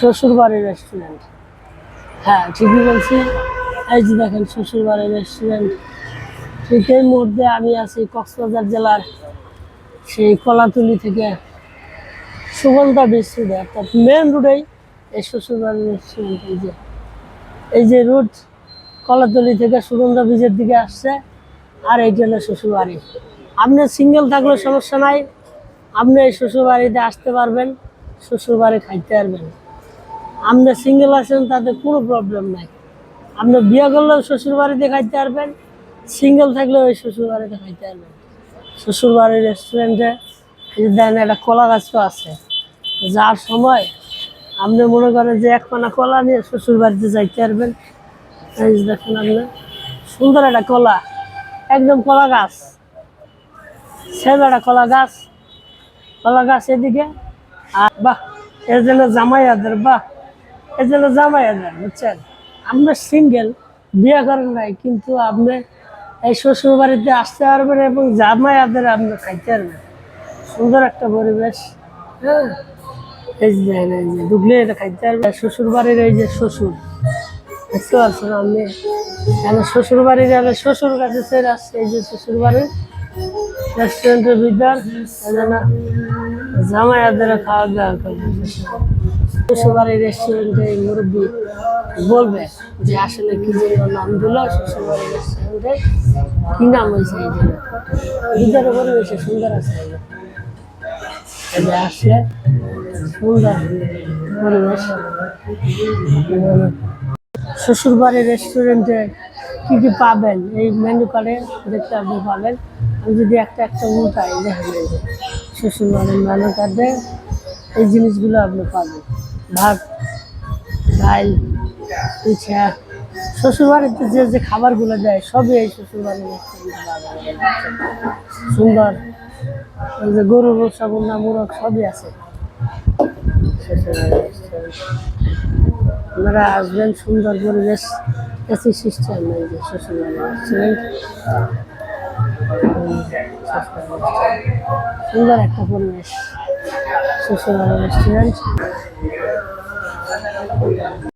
শ্বশুরবাড়ির রেস্টুরেন্ট হ্যাঁ ঠিকই বলছি এই যে দেখেন, শ্বশুরবাড়ির রেস্টুরেন্ট ঠিক এই মুহূর্তে আমি আছি কক্সবাজার জেলার সেই কলাতুলি থেকে সুগন্ধা বিস্ট্রিট অর্থাৎ মেন রোডেই এই শ্বশুরবাড়ির রেস্টুরেন্ট এই যে। এই যে রুট কলাতলি থেকে সুগন্ধা বীজের দিকে আসছে, আর এইটা হলো শ্বশুরবাড়ি। আপনি সিঙ্গেল থাকলে সমস্যা নাই। আপনি এই শ্বশুরবাড়িতে আসতে পারবেন, শ্বশুরবাড়ি খাইতে পারবেন। আপনি সিঙ্গেল আছেন তাতে কোনো প্রবলেম নাই। আপনি বিয়ে করলেও শ্বশুরবাড়িতে খাইতে পারবেন সিঙ্গেল থাকলেও ওই শ্বশুরবাড়িতে খাইতে পারবেন। শ্বশুরবাড়ির রেস্টুরেন্টে এই দেন একটা কলা গাছও আছে। যার সময় আপনি মনে করেন যে এক পানা কলা নিয়ে শ্বশুর বাড়িতে যাইতে পারবেন দেখেন আপনি, সুন্দর একটা কলা, একদম কলা গাছ। সেম একটা কলা গাছ কলা গাছ এদিকে, আর বাহ, এর জন্য জামাইয়াদের, বাহ। এর জন্য জামাইয়াদের বুঝছেন? আপনি সিঙ্গেল বিয়ে করেন নাই, কিন্তু আপনি এই শ্বশুর বাড়িতে আসতে পারবেন এবং জামাইয়াদের আপনি খাইতে পারবেন। সুন্দর একটা পরিবেশ হ্যাঁ? এই যে, এই ঢুকলে এটা খাইতে পারবে শ্বশুর বাড়ির এই যে শ্বশুর, দেখতে পাচ্ছেন আপনি? এখানে শ্বশুর বাড়ির এখানে শ্বশুর কাছে ছেড়ে আসছে, এই যে শ্বশুর বাড়ির রেস্টুরেন্টের ভিতর। এখানে জামাইয়াদের খাওয়া দাওয়া করবে শ্বশুর বাড়ির রেস্টুরেন্টে এই মুরব্বী বলবে যে আসলে কি জন্য নাম দিল? বাড়ির রেস্টুরেন্টে কি নাম হয়েছে এই জন্য? ভিতরে পরিবেশে সুন্দর আছে। এই। এই আসলে সুন্দর পরিবেশ। শ্বশুর বাড়ির রেস্টুরেন্টে কি কি পাবেন? এই মেনু কার্ডে দেখতে আপনি পাবেন। আমি যদি একটা একটা উল্টাই দেখেন এই যে শ্বশুর বাড়ির মেনু কার্ডে এই জিনিসগুলো আপনি পাবেন। ভাত, ডাল, পিঠা, শ্বশুরবাড়িতে যে যে খাবারগুলো দেয়, সবই এই শ্বশুর বাড়ির সুন্দর, এই যে গরু বন্যা, মুরগ, সবই আছে। আপনারা আসবেন সুন্দর পরিবেশ, এসি সিস্টেম, এই যে শ্বশুরবাড়ি সুন্দর একটা পরিবেশ। শ্বশুরবাড়ির রেস্টুরেন্ট